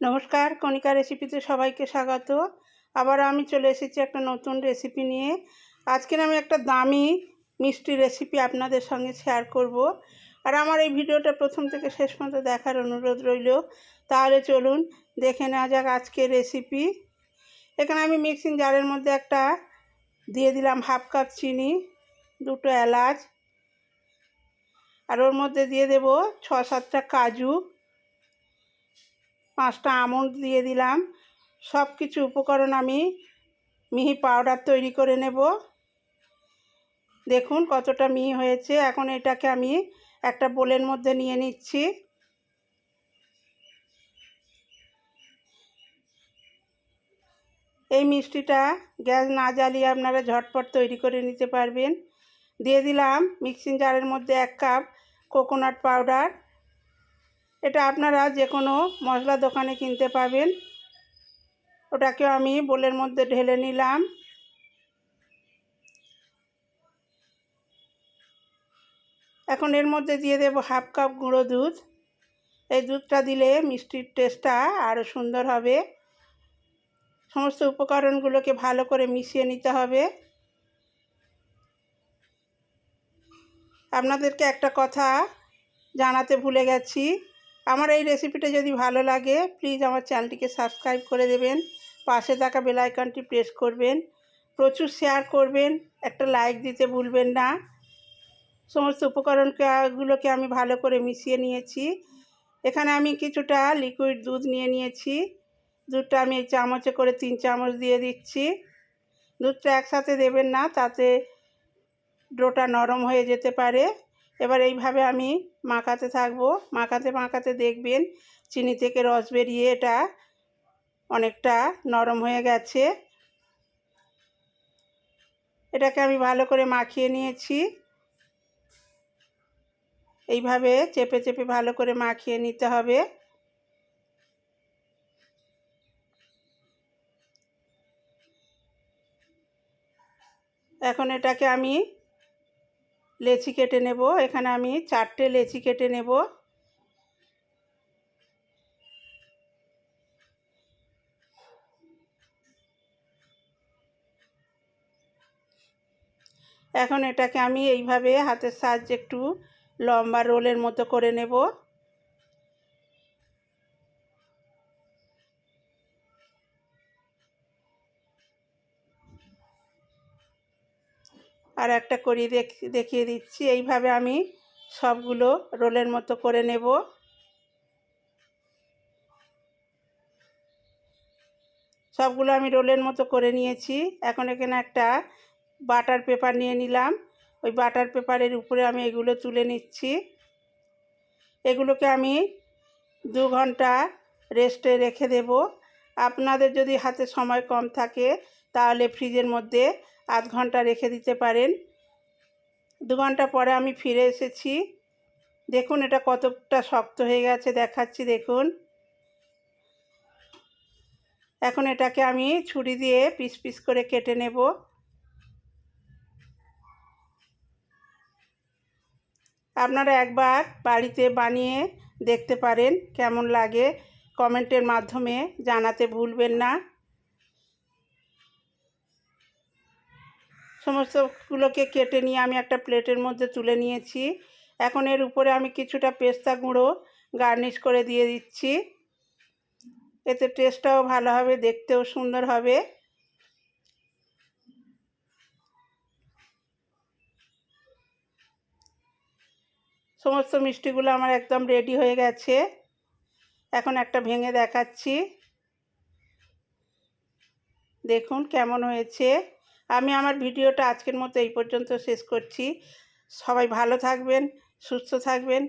নমস্কার, কণিকা রেসিপিতে সবাইকে স্বাগত। আবার আমি চলে এসেছি একটা নতুন রেসিপি নিয়ে। আজকের আমি একটা দামি, মিষ্টি রেসিপি আপনাদের সঙ্গে শেয়ার করব। আর আমার এই ভিডিওটা প্রথম থেকে শেষ পর্যন্ত দেখার অনুরোধ রইল। তাহলে চলুন দেখে নেওয়া যাক আজকের রেসিপি এখানে আমি মিক্সিং জারের মধ্যে একটা দিয়ে দিলাম হাফ কাপ চিনি, দুটো এলাচ। আর ওর মধ্যে দিয়ে দেব ছ সাতটা কাজু। পাঁচটা আমন্ড দিয়ে দিলাম। সব কিছু উপকরণ আমি মিহি পাউডার তৈরি করে নেব। দেখুন কতটা মিহি হয়েছে। এখন এটাকে আমি একটা বোলের মধ্যে নিয়ে নিচ্ছি। এই মিষ্টিটা গ্যাস না জ্বালিয়ে আপনারা ঝটপট তৈরি করে নিতে পারবেন। দিয়ে দিলাম মিক্সিং জারের মধ্যে এক কাপ কোকোনাট পাউডার। এটা আপনারা যে কোনো মশলা দোকানে কিনতে পাবেন। ওটাকেও আমি বোলের মধ্যে ঢেলে নিলাম। এখন এর মধ্যে দিয়ে দেব হাফ কাপ গুঁড়ো দুধ। এই দুধটা দিলে মিষ্টির টেস্টটা আরও সুন্দর হবে। সমস্ত উপকরণগুলোকে ভালো করে মিশিয়ে নিতে হবে। আপনাদেরকে একটা কথা জানাতে ভুলে গেছি। আমার এই রেসিপিটা যদি ভালো লাগে প্লিজ আমার চ্যানেলটিকে সাবস্ক্রাইব করে দেবেন। পাশে থাকা বেলাইকনটি প্রেস করবেন। প্রচুর শেয়ার করবেন। একটা লাইক দিতে ভুলবেন না। সমস্ত উপকরণগুলোকে আমি ভালো করে মিশিয়ে নিয়েছি। এখানে আমি কিছুটা লিকুইড দুধ নিয়ে নিয়েছি। দুধটা আমি এই চামচে করে তিন চামচ দিয়ে দিচ্ছি। দুধটা একসাথে দেবেন না, তাতে ডোটা নরম হয়ে যেতে পারে। এবার এইভাবে আমি মাখাতে থাকব। মাখাতে মাখাতে দেখবেন চিনি থেকে রস বেরিয়ে এটা অনেকটা নরম হয়ে গেছে। এটাকে আমি ভালো করে মাখিয়ে নিয়েছি। এইভাবে চেপে চেপে ভালো করে মাখিয়ে নিতে হবে। এখন এটাকে আমি লেচি কেটে নেব। এখানে আমি চারটে লেচি কেটে নেব। এখন এটাকে আমি এইভাবে হাতের সাহায্যে একটু লম্বা রোলের মতো করে নেব। আর একটা করি দেখিয়ে দিচ্ছি। এইভাবে আমি সবগুলো রোলের মতো করে নেব। সবগুলো আমি রোলের মতো করে নিয়েছি। এখন এখানে একটা বাটার পেপার নিয়ে নিলাম। ওই বাটার পেপারের উপরে আমি এগুলো তুলে নিচ্ছি। এগুলোকে আমি দু ঘণ্টা রেস্টে রেখে দেব। আপনাদের যদি হাতে সময় কম থাকে, তাহলে ফ্রিজের মধ্যে আধ ঘণ্টা রেখে দিতে পারেন। দু ঘণ্টা পরে আমি ফিরে এসেছি। দেখুন এটা কতটা শক্ত হয়ে গেছে, দেখাচ্ছি, দেখুন। এখন এটাকে আমি ছুরি দিয়ে পিস পিস করে কেটে নেব। আপনারা একবার বাড়িতে বানিয়ে দেখতে পারেন, কেমন লাগে কমেন্টের মাধ্যমে জানাতে ভুলবেন না। সমস্তগুলোকে কেটে নিয়ে আমি একটা প্লেটের মধ্যে তুলে নিয়েছি। এখন এর উপরে আমি কিছুটা পেস্তা গুঁড়ো গার্নিশ করে দিয়ে দিচ্ছি। এতে টেস্টটাও ভালো হবে, দেখতেও সুন্দর হবে। সমস্ত মিষ্টিগুলো আমার একদম রেডি হয়ে গেছে। এখন একটা ভেঙে দেখাচ্ছি। দেখুন কেমন হয়েছে। আমি আমার ভিডিওটা আজকের মতো এই পর্যন্ত শেষ করছি। সবাই ভালো থাকবেন সুস্থ থাকবেন।